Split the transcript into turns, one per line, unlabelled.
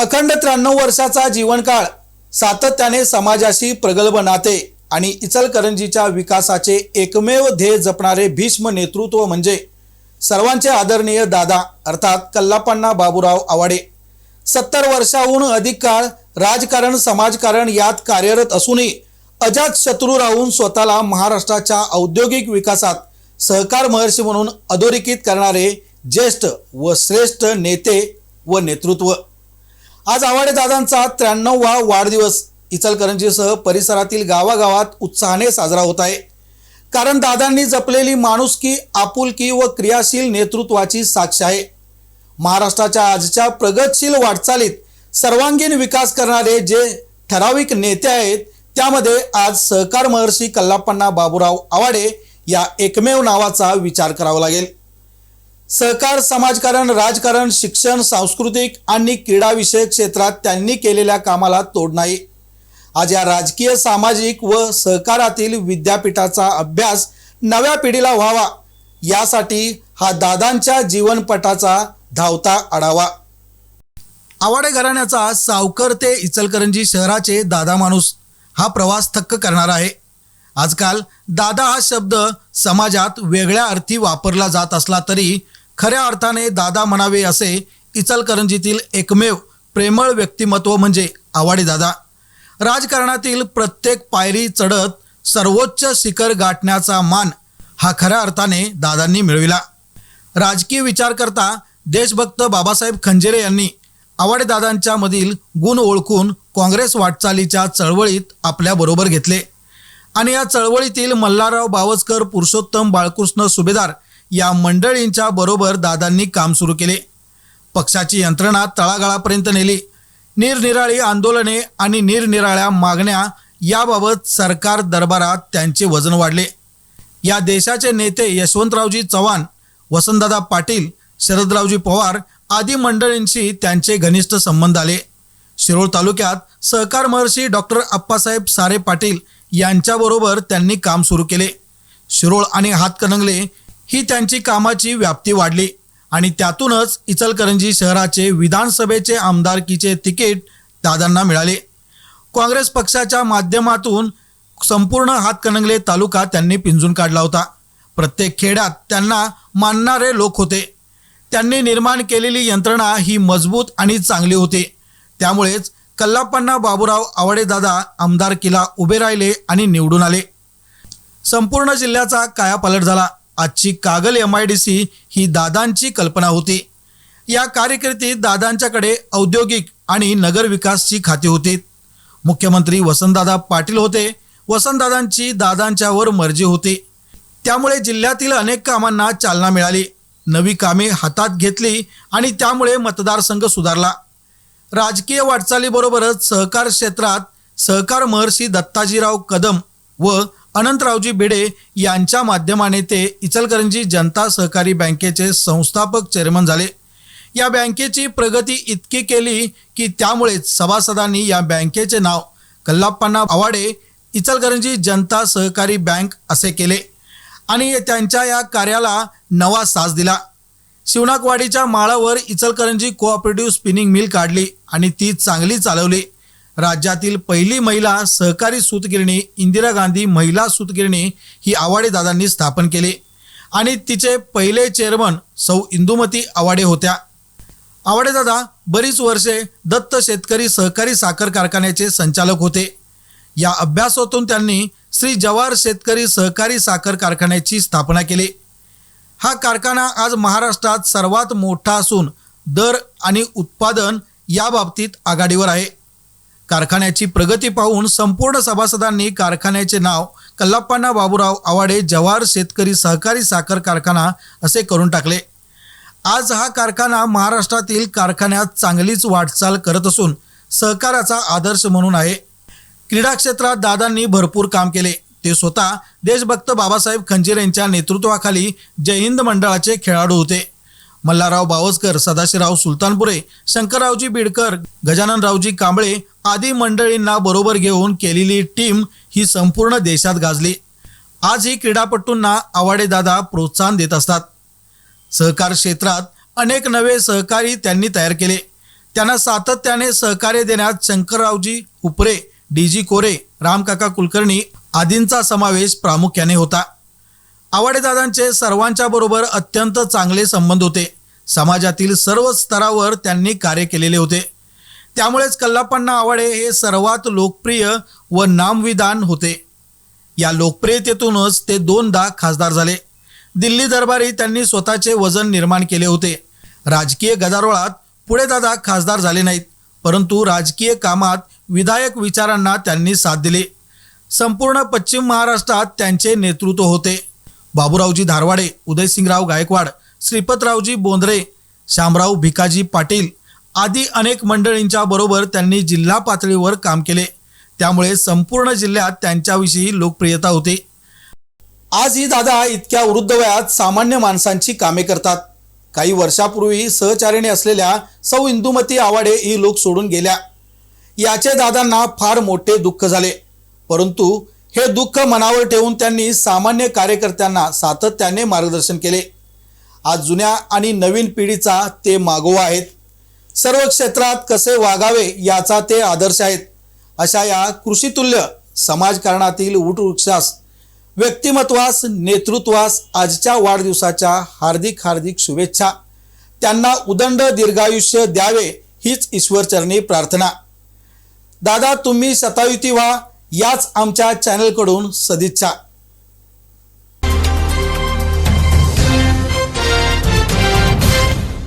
अखंड त्र्याण्णव वर्षाचा जीवनकाळ सातत्याने समाजाशी प्रगल्भ नाते आणि इचलकरंजीच्या विकासाचे एकमेव ध्येय जपणारे भीष्म नेतृत्व म्हणजे सर्वांचे आदरणीय दादा अर्थात कल्लापण्णा बाबूराव आवाडे. सत्तर वर्षाहून अधिक काळ राजकारण समाजकारण यात कार्यरत असूनही अजात शत्रू राहून स्वतःला महाराष्ट्राच्या औद्योगिक विकासात सहकार महर्षी म्हणून अधोरेखित करणारे ज्येष्ठ व श्रेष्ठ नेते व नेतृत्व. आज आवाडे दादांचा त्र्याण्णववा वाढदिवस. इचलकरंजीसह परिसरातील गावागावात उत्साहाने साजरा होत आहे. कारण दादांनी जपलेली माणुसकी आपुलकी व क्रियाशील नेतृत्वाची साक्ष आहे. महाराष्ट्राच्या आजच्या प्रगतशील वाटचालीत सर्वांगीण विकास करणारे जे ठराविक नेते आहेत त्यामध्ये आज सहकार महर्षी कल्लापण्णा बाबूराव आवाडे या एकमेव नावाचा विचार करावा लागेल. सहकार समाजकारण राजकारण शिक्षण सांस्कृतिक आणि क्रीडाविषयक क्षेत्रात त्यांनी केलेल्या कामाला तोड नाही. आज या राजकीय सामाजिक व सहकारातील विद्यापीठाचा अभ्यास नव्या पिढीला व्हावा यासाठी हा दादांच्या जीवनपटाचा धावता आढावा. आवाडे घराण्याचा सावकर ते इचलकरंजी शहराचे दादा माणूस हा प्रवास थक्क करणारा आहे. आजकाल दादा हा शब्द समाजात वेगळ्या अर्थी वापरला जात असला तरी खऱ्या अर्थाने दादा म्हणावे असे इचलकरंजीतील एकमेव प्रेमळ व्यक्तिमत्व म्हणजे आवाडे दादा. राजकारणातील प्रत्येक पायरी चढत सर्वोच्च शिखर गाठण्याचा मान हा खऱ्या अर्थाने दादांनी मिळविला. राजकीय विचार करता देशभक्त बाबासाहेब खंजेरे यांनी आवाडे दादांच्या मधील गुण ओळखून काँग्रेस वाटचालीच्या चळवळीत आपल्याबरोबर घेतले. आणि या चळवळीतील मल्हारराव बावस्कर पुरुषोत्तम बाळकृष्ण सुभेदार या मंडळींच्या बरोबर दादांनी काम सुरू केले. पक्षाची यंत्रणा तळागाळापर्यंत नेली. निरनिराळी आंदोलने आणि निरनिराळ्या मागण्या याबाबत सरकार दरबारात त्यांचे वजन वाढले. या देशाचे नेते यशवंतरावजी चव्हाण वसंतदादा पाटील शरदरावजी पवार आदी मंडळींशी त्यांचे घनिष्ठ संबंध आले. शिरोळ तालुक्यात सहकार महर्षी डॉक्टर अप्पासाहेब सारे पाटील यांच्याबरोबर त्यांनी काम सुरू केले. शिरोळ आणि हातकणंगले ही त्यांची कामाची व्याप्ती वाढली. आणि त्यातूनच इचलकरंजी शहराचे विधानसभेचे आमदारकीचे तिकीट दादांना मिळाले. काँग्रेस पक्षाच्या माध्यमातून संपूर्ण हातकणंगले तालुका त्यांनी पिंजून काढला होता. प्रत्येक खेड्यात त्यांना मानणारे लोक होते. त्यांनी निर्माण केलेली यंत्रणा ही मजबूत आणि चांगली होती. त्यामुळेच कल्लापण्णा बाबूराव आवडेदादा आमदारकीला उभे राहिले आणि निवडून आले. संपूर्ण जिल्ह्याचा कायापालट झाला. आजची Kagal M I D C ही दादांची कल्पना होती. या कार्यकर्तीत दादांच्याकडे औद्योगिक आणि नगरविकासची खाती होती. मुख्यमंत्री वसंतदादा पाटील होते. वसंतदादांची दादांच्यावर मर्जी होती. त्यामुळे जिल्ह्यातील अनेक कामांना चालना मिळाली. नवी कामे हातात घेतली आणि त्यामुळे मतदारसंघ सुधारला. राजकीय वाटचालीबरोबरच सहकार क्षेत्रात सहकार महर्षी दत्ताजीराव कदम व अनंतरावजी भिडे यांच्या माध्यमाने ते इचलकरंजी जनता सहकारी बँकेचे संस्थापक चेअरमन झाले. या बँकेची प्रगती इतकी केली की त्यामुळेच सभासदांनी या बँकेचे नाव कल्लाप्पांना आवाडे इचलकरंजी जनता सहकारी बँक असे केले आणि त्यांच्या या कार्याला नवा साज दिला. शिवनाकवाडीच्या माळावर इचलकरंजी कोऑपरेटिव्ह स्पिनिंग मिल काढली आणि ती चांगली चालवली. राज्यातील पहिली महिला सहकारी सूतगिरणी इंदिरा गांधी महिला सूतगिरणी ही आवाडे दादांनी स्थापन केली. आणि तिचे पहिले चेअरमन सौ इंदुमती आवाडे होत्या. आवाडे दादा बरीच वर्षे दत्त शेतकरी सहकारी साखर कारखान्याचे संचालक होते. या अभ्यासातून त्यांनी श्री जवाहर शेतकरी सहकारी साखर कारखान्याची स्थापना केली. हा कारखाना आज महाराष्ट्रात सर्वात मोठा असून दर आणि उत्पादन या बाबतीत आघाडीवर आहे. कारखान्याची प्रगती पाहून संपूर्ण सभासदांनी कारखान्याचे नाव कल्लाप्पांना बाबूराव आवाडे जवार शेतकरी सहकारी साखर कारखाना असे करून टाकले. आज हा कारखाना महाराष्ट्रातील कारखान्यात चांगलीच वाटचाल करत असून सहकाराचा आदर्श म्हणून आहे. क्रीडा क्षेत्रात दादांनी भरपूर काम केले. ते स्वतः देशभक्त बाबासाहेब खंजीर यांच्या नेतृत्वाखाली जय हिंद मंडळाचे खेळाडू होते. मल्हारराव बावस्कर सदाशिवराव सुलतानपुरे शंकररावजी बिडकर गजाननरावजी कांबळे आदी मंडळींना बरोबर घेऊन केलेली टीम ही संपूर्ण देशात गाजली. आजही क्रीडापटूंना आवाडेदादा प्रोत्साहन देत असतात. सहकार क्षेत्रात अनेक नवे सहकारी त्यांनी तयार केले. त्यांना सातत्याने सहकार्य देण्यात शंकररावजी हुपरे डी जी कोरे रामकाका कुलकर्णी आदींचा समावेश प्रामुख्याने होता. आवाडेदादांचे सर्वांच्या बरोबर अत्यंत चांगले संबंध होते. समाजातील सर्व स्तरावर त्यांनी कार्य केलेले होते. त्यामुळेच कल्लापण्णा आवाडे हे सर्वात लोकप्रिय व नामविधान होते. या लोकप्रियतेतूनच ते दोनदा खासदार झाले. दिल्ली दरबारी त्यांनी स्वतःचे वजन निर्माण केले होते. राजकीय गदारोळात पुढे दादा खासदार झाले नाहीत परंतु राजकीय कामात विधायक विचारांना त्यांनी साथ दिली. संपूर्ण पश्चिम महाराष्ट्रात त्यांचे नेतृत्व होते. बाबूरावजी धारवाडे उदयसिंगराव गायकवाड श्रीपतरावजी बोंद्रे शामराव भिकाजी पाटील आदी अनेक मंडळींच्या बरोबर त्यांनी जिल्हा पातळीवर काम केले. त्यामुळे संपूर्ण जिल्ह्यात त्यांच्याविषयी लोकप्रियता होती. आज ही दादा इतक्या वृद्ध वयात सामान्य माणसांची कामे करतात. काही वर्षापूर्वी सहचारिणी असलेल्या सौ इंदुमती आवाडे ही लोक सोडून गेल्या. याचे दादांना फार मोठे दुःख झाले. परंतु हे दुःख मनावर ठेवून त्यांनी सामान्य कार्यकर्त्यांना सातत्याने मार्गदर्शन केले. आज जुन्या आणि नवीन पिढीचा ते मागोवा आहेत. सर्व क्षेत्रात कसे वागावे याचा ते आदर्श आहेत. अशा या कृषीतुल्य समाजकारणातील उठवृक्षास व्यक्तिमत्वास नेतृत्वास आजच्या वाढदिवसाच्या हार्दिक हार्दिक शुभेच्छा. त्यांना उदंड दीर्घायुष्य द्यावे हीच ईश्वरचरणी प्रार्थना. दादा तुम्ही शतायुती व्हा. याच आमच्या चॅनलकडून सदिच्छा.